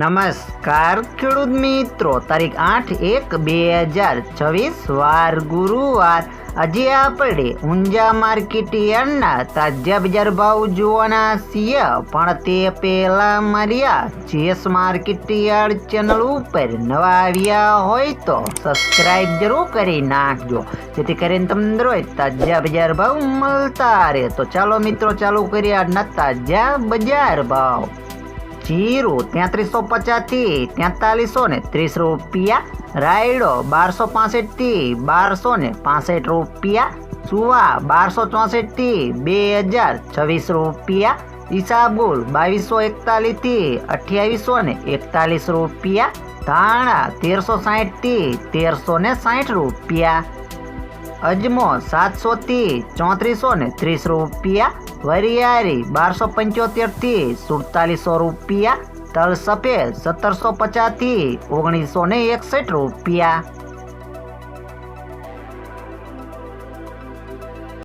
નમસ્કાર, ખેડૂત મિત્રો. તારીખ આઠ એક બે હજાર છવ્વીસ, વાર ગુરુવાર. આજે આપણે ઊંઝા માર્કેટ યાર્ડના તાજા બજાર ભાવ જોવાના છીએ. પણ તે પહેલાં માર્યા, જેસ માર્કેટ યાર્ડ ચેનલ ઉપર નવા આવ્યા હોય તો સબસ્ક્રાઇબ જરૂર કરી નાખજો. જેથી કરીને તમને રોજ તાજા બજાર ભાવ મળતા રહે. તો ચાલો મિત્રો, ચાલુ કરીએ આજના તાજા બજાર ભાવ. જીરું તેત્રીસો પચાસથી તેતાલીસો ને ત્રીસ રૂપિયા. રાયડો બારસો પાસઠથી બારસો ને પાસઠ રૂપિયા. સુવા બારસો ચોસઠથી બે હજાર છવ્વીસ રૂપિયા. ઈસાબુલ બાવીસો એકતાલીસથી અઠ્યાવીસો ને એકતાલીસ રૂપિયા. ધાણા તેરસો સાહીઠથી તેરસો ને સાહીઠ રૂપિયા. અજમો સાતસોથી ચોત્રીસો ને ત્રીસ રૂપિયા વરિયારી બારસો પંચોતેરથી સુડતાલીસો રૂપિયા તલ સફેદ સત્તરસો પચાસથી ઓગણીસો ને એકસઠ રૂપિયા.